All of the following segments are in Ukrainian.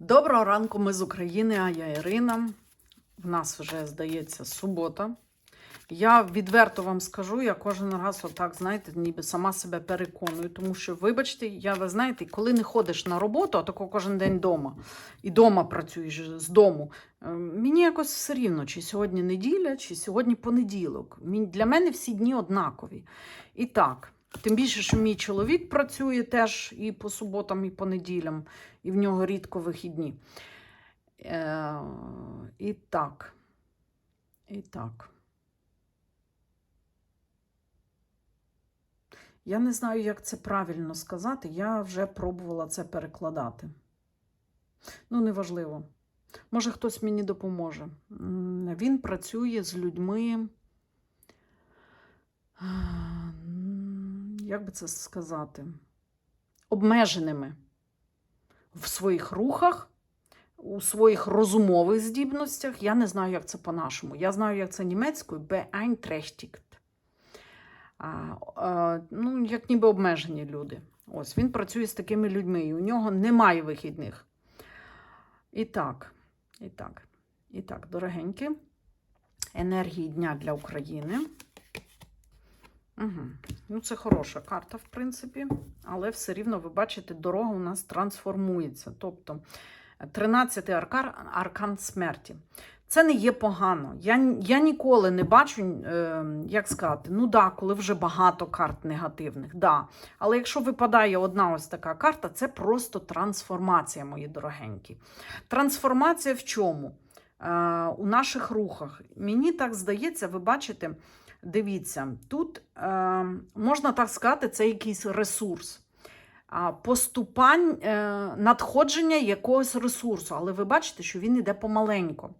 Доброго ранку, ми з України, а я Ірина. В нас вже, здається, субота. Я відверто вам скажу, я кожен раз, отак, знаєте, ніби сама себе переконую, тому що, вибачте, я, ви знаєте, коли не ходиш на роботу, а тако кожен день вдома, і вдома працюєш з дому, е, мені якось все рівно, чи сьогодні неділя, чи сьогодні понеділок. Для мене всі дні однакові. І так, тим більше, що мій чоловік працює теж і по суботам, і по неділям, і в нього рідко вихідні. Е, і так. І так. Я не знаю, як це правильно сказати. Я вже пробувала це перекладати. Ну, неважливо. Може, хтось мені допоможе. Він працює з людьми. Як би це сказати? Обмеженими в своїх рухах, у своїх розумових здібностях. Я не знаю, як це по-нашому. Я знаю, як це німецькою beeinträchtigt. А, а, ну, як ніби обмежені люди. Ось він працює з такими людьми, і у нього немає вихідних. І так, і так, і так, дорогенькі, енергії дня для України. Угу. Ну, це хороша карта, в принципі, але все рівно, ви бачите, дорога у нас трансформується. Тобто 13-й аркан, аркан смерті. Це не є погано. Я, я ніколи не бачу, е, як сказати, ну да, коли вже багато карт негативних. да. Але якщо випадає одна ось така карта, це просто трансформація, мої дорогенькі. Трансформація в чому? Е, у наших рухах. Мені так здається, ви бачите, дивіться, тут е, можна так сказати, це якийсь ресурс. Поступань, е, надходження якогось ресурсу, але ви бачите, що він іде помаленько.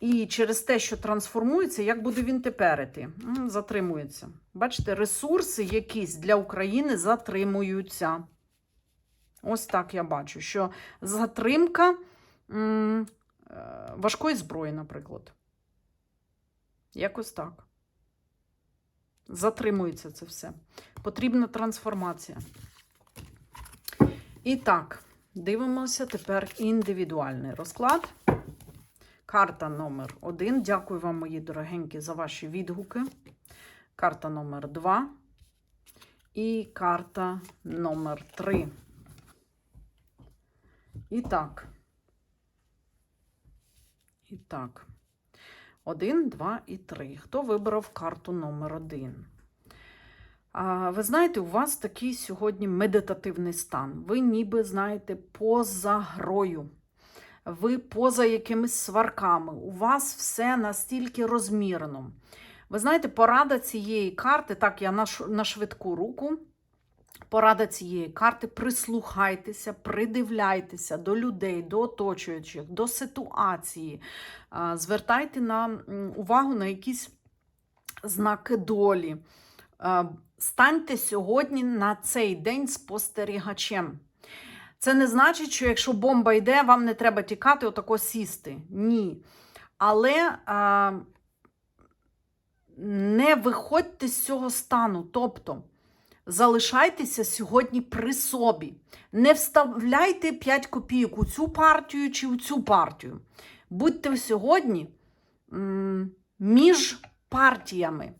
І через те, що трансформується, як буде він тепер іти? Затримується. Бачите, ресурси якісь для України затримуються. Ось так я бачу, що затримка е, важкої зброї, наприклад. Якось так. Затримується це все. Потрібна трансформація. І так, дивимося тепер індивідуальний розклад. Карта номер один. Дякую вам, мої дорогенькі, за ваші відгуки. Карта номер два. І карта номер три. І так. І так. Один, два і три. Хто вибрав карту номер один? А, ви знаєте, у вас такий сьогодні медитативний стан. Ви ніби знаєте поза грою. Ви поза якимись сварками. У вас все настільки розмірено. Ви знаєте, порада цієї карти, так, я на швидку руку. Порада цієї карти: прислухайтеся, придивляйтеся до людей, до оточуючих, до ситуації. Звертайте на увагу на якісь знаки долі. Станьте сьогодні на цей день спостерігачем. Це не значить, що якщо бомба йде, вам не треба тікати, отако сісти. Ні. Але а, не виходьте з цього стану. Тобто залишайтеся сьогодні при собі. Не вставляйте 5 копійок у цю партію чи у цю партію. Будьте сьогодні між партіями.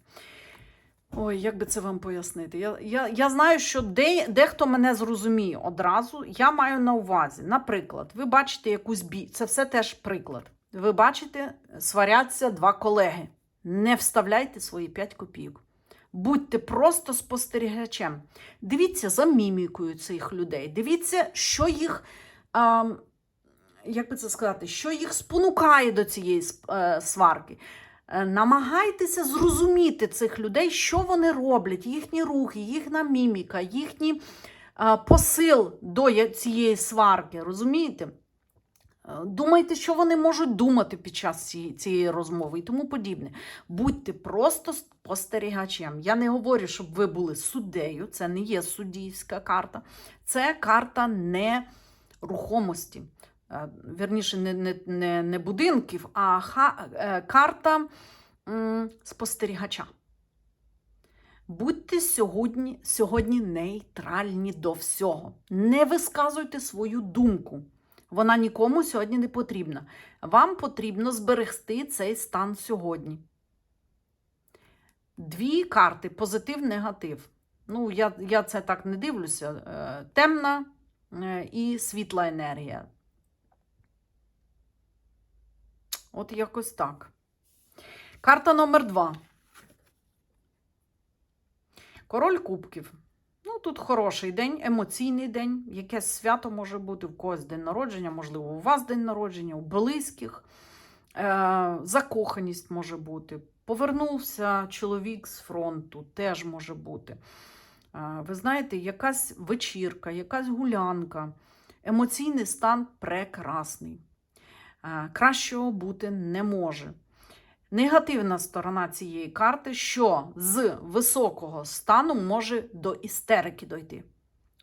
Ой, як би це вам пояснити? Я, я, я знаю, що де, дехто мене зрозуміє одразу. Я маю на увазі, наприклад, ви бачите якусь бій, це все теж приклад. Ви бачите, сваряться два колеги. Не вставляйте свої 5 копійок. Будьте просто спостерігачем. Дивіться за мімікою цих людей. Дивіться, що їх, а, як би це сказати, що їх спонукає до цієї е, сварки. Е, Намагайтеся зрозуміти цих людей, що вони роблять, їхні рухи, їхня міміка, їхній е, посил до цієї сварки. Розумієте? Думайте, що вони можуть думати під час цієї, цієї розмови і тому подібне. Будьте просто спостерігачем. Я не говорю, щоб ви були суддею, це не є суддівська карта, це карта нерухомості. Е, Вірніше, не, не, не, не будинків, а ха, е, карта м, спостерігача. Будьте сьогодні, сьогодні нейтральні до всього. Не висказуйте свою думку. Вона нікому сьогодні не потрібна. Вам потрібно зберегти цей стан сьогодні. Дві карти позитив, негатив. Ну, я, я це так не дивлюся. Е, темна е, і світла енергія. От якось так. Карта номер два. Король кубків. Тут хороший день, емоційний день. Якесь свято може бути, в когось день народження, можливо, у вас день народження, у близьких. Е, закоханість може бути. Повернувся чоловік з фронту, теж може бути. Е, ви знаєте, якась вечірка, якась гулянка. Емоційний стан прекрасний. Е, кращого бути не може. Негативна сторона цієї карти, що з високого стану може до істерики дойти.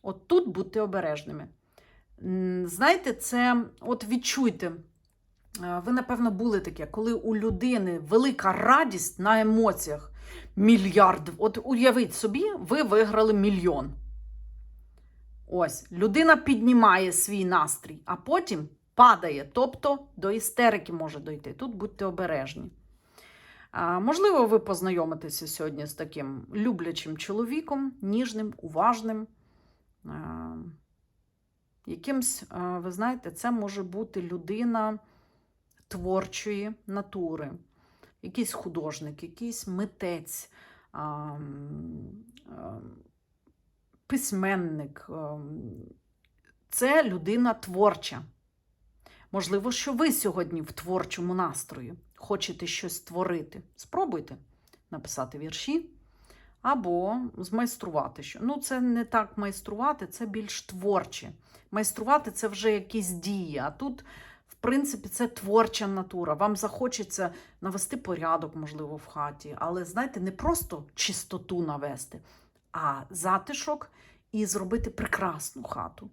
От тут будьте обережними. Знаєте, це от відчуйте. Е, Ви, напевно, були таке, коли у людини велика радість на емоціях. Мільярд. От уявіть собі, ви виграли мільйон. Ось, людина піднімає свій настрій, а потім падає, тобто до істерики може дойти. Тут будьте обережні. Можливо, ви познайомитеся сьогодні з таким люблячим чоловіком, ніжним, уважним. Якимсь, ви знаєте, це може бути людина творчої натури, якийсь художник, якийсь митець, письменник. Це людина творча. Можливо, що ви сьогодні в творчому настрої хочете щось створити. Спробуйте написати вірші або змайструвати. що. Ну, це не так майструвати, це більш творче. Майструвати це вже якісь дії. А тут, в принципі, це творча натура. Вам захочеться навести порядок, можливо, в хаті. Але, знаєте, не просто чистоту навести, а затишок і зробити прекрасну хату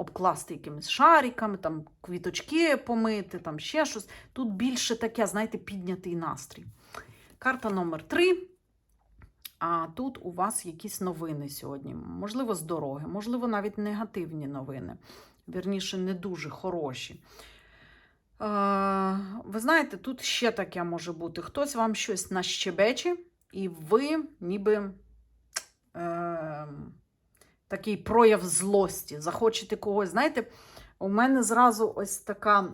обкласти якимись шариками, там квіточки помити, там ще щось. Тут більше таке, знаєте, піднятий настрій. Карта номер 3. А тут у вас якісь новини сьогодні. Можливо, з дороги, можливо, навіть негативні новини. Вірніше, не дуже хороші. Е, ви знаєте, тут ще таке може бути. Хтось вам щось нащебече, і ви ніби. Е, такий прояв злості, захочете когось. Знаєте, у мене зразу ось така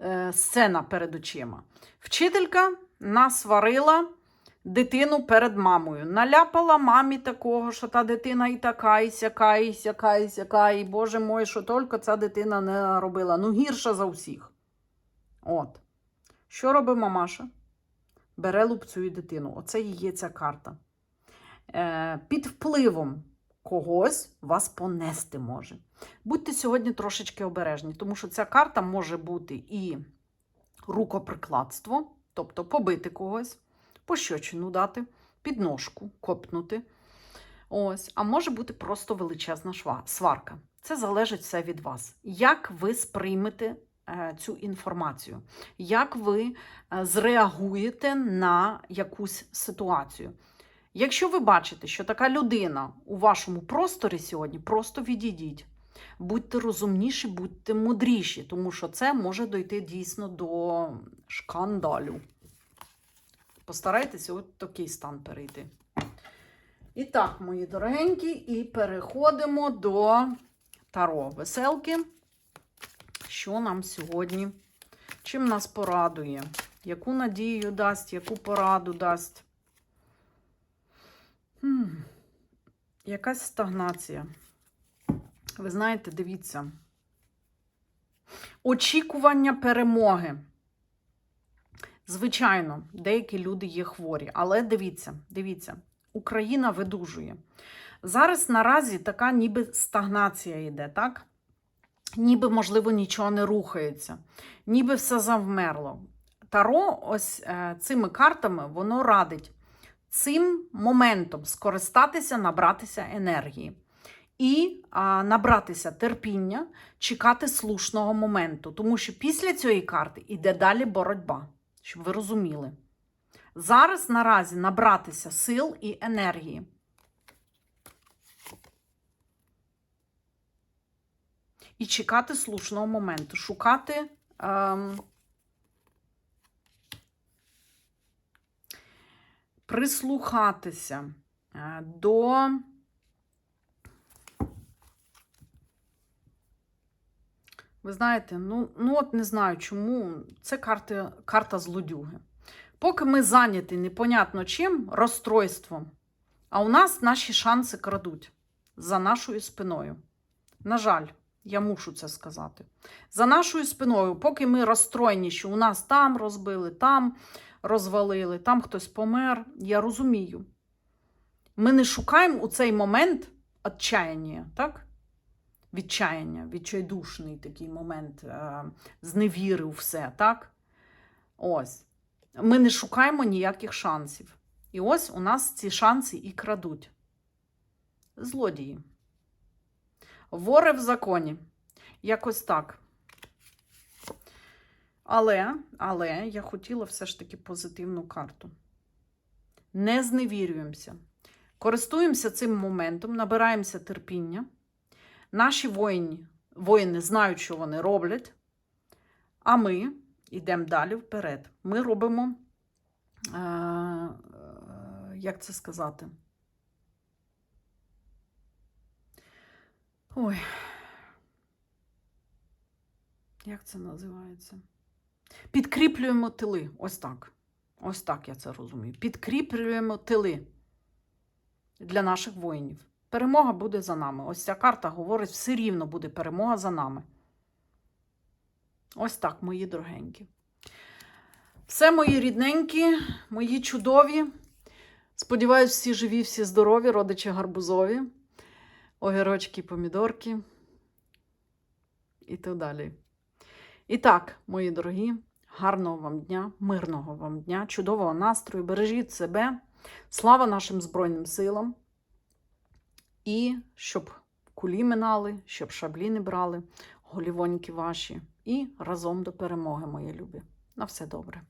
е, сцена перед очима. Вчителька насварила дитину перед мамою. Наляпала мамі такого, що та дитина і така, і сяка, і сяка, і сяка, і боже мой, що тільки ця дитина не робила. Ну, гірша за всіх. От. Що робить мамаша? Бере лупцює дитину. Оце і є ця карта. Е, під впливом когось вас понести може. Будьте сьогодні трошечки обережні, тому що ця карта може бути і рукоприкладство, тобто побити когось, пощочину дати, підножку копнути. Ось, а може бути просто величезна шва, сварка. Це залежить все від вас. Як ви сприймете е, цю інформацію? Як ви е, зреагуєте на якусь ситуацію? Якщо ви бачите, що така людина у вашому просторі сьогодні, просто відійдіть. Будьте розумніші, будьте мудріші, тому що це може дойти дійсно до шкандалю. Постарайтеся от такий стан перейти. І так, мої дорогенькі, і переходимо до таро веселки. Що нам сьогодні? Чим нас порадує? Яку надію дасть, яку пораду дасть? Хм. Якась стагнація. Ви знаєте, дивіться. Очікування перемоги. Звичайно, деякі люди є хворі, але дивіться, дивіться, Україна видужує. Зараз наразі така ніби стагнація йде, так? Ніби, можливо, нічого не рухається, ніби все завмерло. Таро, ось е, цими картами, воно радить цим моментом скористатися, набратися енергії. І а, набратися терпіння, чекати слушного моменту. Тому що після цієї карти йде далі боротьба, щоб ви розуміли. Зараз наразі набратися сил і енергії. і чекати слушного моменту, шукати. Ем, прислухатися е, до Ви знаєте, ну, ну от не знаю чому. Це карта, карта злодюги. Поки ми зайняті непонятно чим, розстройством, а у нас наші шанси крадуть за нашою спиною. На жаль, я мушу це сказати. За нашою спиною, поки ми розстроєні, що у нас там розбили, там розвалили, там хтось помер, я розумію. Ми не шукаємо у цей момент відчаяння, так? Відчаяння, відчайдушний такий момент, е, зневіри у все, так? Ось. Ми не шукаємо ніяких шансів. І ось у нас ці шанси і крадуть. Злодії. Вори в законі. Якось так. Але, але я хотіла все ж таки позитивну карту. Не зневірюємося. Користуємося цим моментом, набираємося терпіння. Наші воїни, воїни знають, що вони роблять, а ми йдемо далі вперед. Ми робимо, е, е, як це сказати? Ой, як це називається? Підкріплюємо тили. Ось так. Ось так я це розумію. Підкріплюємо тили для наших воїнів. Перемога буде за нами. Ось ця карта говорить, все рівно буде перемога за нами. Ось так, мої дорогенькі. Все, мої рідненькі, мої чудові. Сподіваюсь, всі живі, всі здорові, родичі гарбузові, огірочки, помідорки і так далі. І так, мої дорогі, гарного вам дня, мирного вам дня, чудового настрою, бережіть себе, слава нашим Збройним силам. І щоб кулі минали, щоб шаблі не брали, голівоньки ваші. І разом до перемоги, мої любі. На все добре.